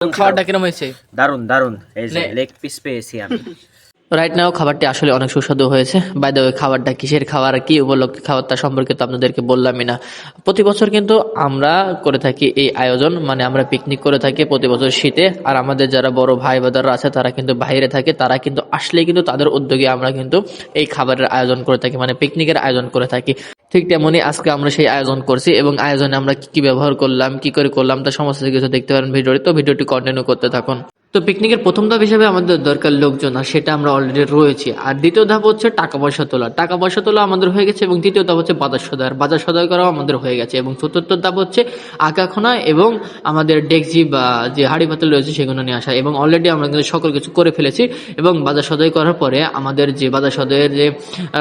খাবারটা কিরম হয়েছে? দারুণ দারুণ এই যে লেগ পিস পেয়েছি আমি। রাইট নাও খাবারটি আসলে অনেক সুস্বাদু হয়েছে। বাই দ্য খাবারটা কিসের খাবার কি উপলক্ষে খাবারটা সম্পর্কে তো আপনাদেরকে বললামই না। প্রতি বছর কিন্তু আমরা করে থাকি এই আয়োজন মানে আমরা পিকনিক করে থাকি প্রতি বছর শীতে। আর আমাদের যারা বড় ভাই বাদাররা আছে তারা কিন্তু বাইরে থাকে। তারা কিন্তু আসলে কিন্তু তাদের উদ্যোগে আমরা কিন্তু এই খাবারের আয়োজন করে থাকি মানে পিকনিকের আয়োজন করে থাকি। ঠিক তেমনি আজকে আমরা সেই আয়োজন করছি এবং আয়োজনে আমরা কি কি ব্যবহার করলাম, কি করে করলাম তা সমস্ত কিছু দেখতে পারেন ভিডিওটি তো ভিডিওটি কন্টিনিউ করতে থাকুন। তো পিকনিকের প্রথম ধাপ হিসেবে আমাদের দরকার লোকজন, আর সেটা আমরা অলরেডি রয়েছি। আর দ্বিতীয় ধাপ হচ্ছে টাকা পয়সা তোলা। টাকা পয়সা তোলা আমাদের হয়ে গেছে এবং তৃতীয় ধাপ হচ্ছে বাজার আর বাজার সদাই করাও আমাদের হয়ে গেছে এবং চতুর্থ ধাপ হচ্ছে আঁকাখোনা এবং আমাদের ডেকজি বা যে হাড়ি পাতিল রয়েছে সেগুলো নিয়ে আসা এবং অলরেডি আমরা কিন্তু সকল কিছু করে ফেলেছি এবং বাজার সদাই করার পরে আমাদের যে বাজার সদাইয়ের যে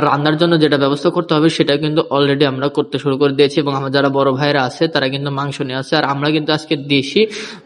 রান্নার জন্য যেটা ব্যবস্থা করতে হবে সেটা কিন্তু অলরেডি আমরা করতে শুরু করে দিয়েছি এবং আমার যারা বড় ভাইরা আছে তারা কিন্তু মাংস নিয়ে আসছে আর আমরা কিন্তু আজকে দেশি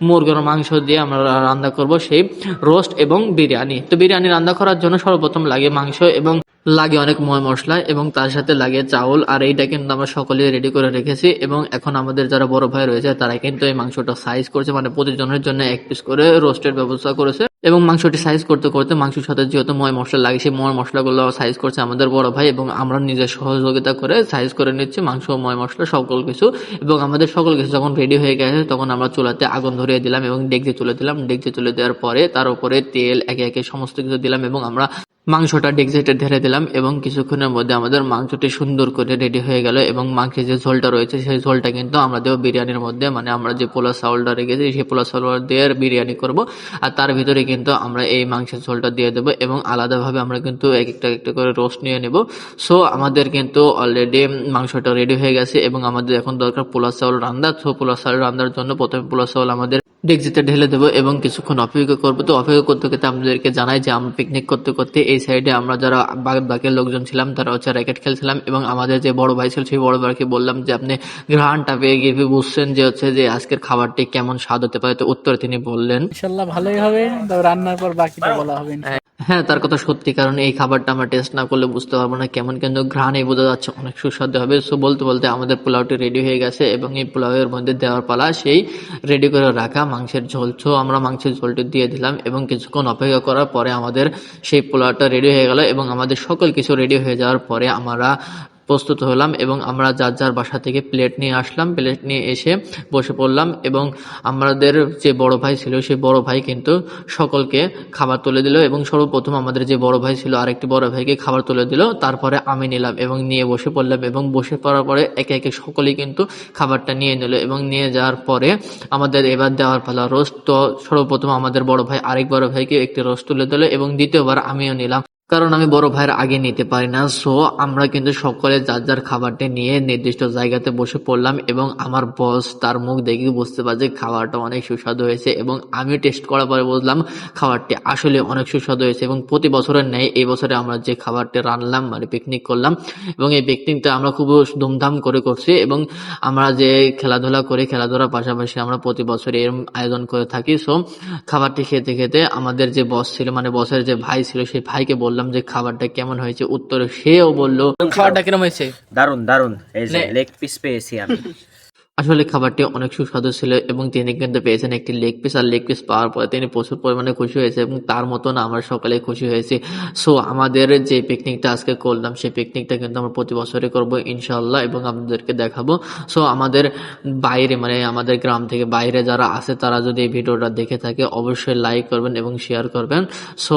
মুরগির মাংস দিয়ে আমরা রান্না করব। সেই রোস্ট এবং বিরিয়ানি। তো বিরিয়ানি রান্না করার জন্য সর্বপ্রথম লাগে মাংস এবং লাগে অনেক ময় মশলা এবং তার সাথে লাগে চাউল, আর এইটা কিন্তু আমরা সকলে রেডি করে রেখেছি। এবং এখন আমাদের যারা বড় ভাই রয়েছে, তারা কিন্তু এই মাংসটা সাইজ করছে মানে প্রতিজনের জন্য এক পিস করে রোস্টের ব্যবস্থা করেছে। এবং মাংসটি সাইজ করতে করতে মাংসের সাথে যেহেতু ময় মশলা লাগে, সেই ময় মশলাগুলো সাইজ করছে আমাদের বড় ভাই এবং আমরা নিজের সহযোগিতা করে সাইজ করে নিচ্ছি মাংস, ময় মশলা, সকল কিছু। এবং আমাদের সকল কিছু যখন রেডি হয়ে গেছে, তখন আমরা চুলাতে আগুন ধরিয়ে দিলাম এবং ডেকচি তুলে দিলাম। ডেকচি তুলে দেওয়ার পরে তার উপরে তেল, একে একে সমস্ত কিছু দিলাম এবং আমরা মাংসটা ডেকজিতে ঢেলে দিলাম এবং কিছুক্ষণের মধ্যে আমাদের মাংসটি সুন্দর করে রেডি হয়ে গেল এবং মাংসের যে ঝোলটা রয়েছে সেই ঝোলটা কিন্তু আমরা দেবো বিরিয়ানির মধ্যে মানে আমরা যে পোলা চাউলটা রেখেছি সেই পোলা চাউল দিয়ে বিরিয়ানি করব। আর তার ভিতরে কিন্তু আমরা এই মাংসের ঝোলটা দিয়ে দেবো এবং আলাদাভাবে আমরা কিন্তু এক একটা একটা করে রোস্ট নিয়ে নেব। সো আমাদের কিন্তু অলরেডি মাংসটা রেডি হয়ে গেছে এবং আমাদের এখন দরকার পোলা চাউল রান্না। সো পোলা চাউল রান্নার জন্য প্রথমে পোলা চাউল আমাদের ডেকজিতে ঢেলে দেবো এবং কিছুক্ষণ অপেক্ষা করব। তো অপেক্ষা করতে করতে আমাদেরকে জানাই যে আমরা পিকনিক করতে করতে এই সাইডে আমরা যারা বাকের বাকি লোকজন ছিলাম, তারা হচ্ছে র্যাকেট খেলছিলাম এবং আমাদের যে বড় ভাই ছিল, সেই বড় ভাইকে বললাম যে, আপনি ঘ্রাণটা পেয়ে গিয়ে বুঝছেন যে হচ্ছে যে আজকের খাবারটি কেমন স্বাদ হতে পারে। তো উত্তরে তিনি বললেন, ইনশাল্লাহ ভালোই হবে। রান্নার পর বাকিটা বলা হবে হ্যাঁ তার কথা সত্যি, কারণ এই খাবারটা আমরা টেস্ট না করলে বুঝতে পারব না কেমন কিন্তু ঘ্রাণে বোঝা যাচ্ছে, অনেক সুস্বাদু হবে। সো বলতে বলতে আমাদের পোলাওটি রেডি হয়ে গেছে এবং এই পোলাওয়ের মধ্যে দেওয়ার পালা সেই রেডি করে রাখা মাংসের ঝোল। সো আমরা মাংসের ঝোলটি দিয়ে দিলাম এবং কিছুক্ষণ অপেক্ষা করার পরে আমাদের সেই পোলাওটা রেডি হয়ে গেল এবং আমাদের সকল কিছু রেডি হয়ে যাওয়ার পরে আমরা প্রস্তুত হলাম এবং আমরা যার যার বাসা থেকে প্লেট নিয়ে আসলাম, প্লেট নিয়ে এসে বসে পড়লাম এবং আমাদের যে বড় ভাই ছিল সেই বড় ভাই কিন্তু সকলকে খাবার তুলে দিল এবং সর্বপ্রথম আমাদের যে বড় ভাই ছিল আরেকটি বড় ভাইকে খাবার তুলে দিল। তারপরে আমি নিলাম এবং নিয়ে বসে পড়লাম এবং বসে পড়ার পরে একে একে সকলেই কিন্তু খাবারটা নিয়ে নিল এবং নিয়ে যাওয়ার পরে আমাদের এবার দেওয়ার পালা রোস্ট তো সর্বপ্রথম আমাদের বড় ভাই আরেক বড় ভাইকে একটি রোস্ট তুলে দিল এবং দ্বিতীয়বার আমিও নিলাম। কারণ আমি বড় ভাইয়ের আগে নিতে পারি না সো আমরা কিন্তু সকলে যার যার খাবারটি নিয়ে নির্দিষ্ট জায়গাতে বসে পড়লাম এবং আমার বস তার মুখ দেখে বুঝতে পারছে খাবারটা অনেক সুস্বাদু হয়েছে এবং আমি টেস্ট করার পরে বুঝলাম খাবারটি আসলে অনেক সুস্বাদু হয়েছে এবং প্রতি বছরের ন্যায় এই বছরে আমরা যে খাবারটি রানলাম মানে পিকনিক করলাম এবং এই পিকনিকটা আমরা খুব ধুমধাম করে করছি এবং আমরা যে খেলাধুলা করি, খেলাধুলার পাশাপাশি আমরা প্রতি বছর এরম আয়োজন করে থাকি সো খাবারটি খেতে খেতে আমাদের যে বস ছিল মানে বসের যে ভাই ছিল, সেই ভাইকে বললাম যে খাবারটা কেমন হয়েছে উত্তরে সেও বলল খাবারটা কেমন হয়েছে? দারুণ দারুণ এই যে লেগ পিস পেয়েছি আমি। আসলে খাবারটি অনেক সুস্বাদু ছিল এবং তিনি কিন্তু পেয়েছেন একটি লেগ পিস, আর লেগ পিস পাওয়ার পরে তিনি প্রচুর পরিমাণে খুশি হয়েছে এবং তার মতন আমরা সকালে খুশি হয়েছি। সো আমাদের যে পিকনিকটা আজকে করলাম, সেই পিকনিকটা কিন্তু আমরা প্রতি বছরই করব ইনশাল্লাহ এবং আপনাদেরকে দেখাবো। সো আমাদের বাইরে মানে আমাদের গ্রাম থেকে বাইরে যারা আছে, তারা যদি এই ভিডিওটা দেখে থাকে, অবশ্যই লাইক করবেন এবং শেয়ার করবেন। সো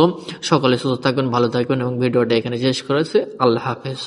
সকলে সুস্থ থাকবেন, ভালো থাকবেন এবং ভিডিওটা এখানে শেষ করেছে। আল্লাহ হাফেজ।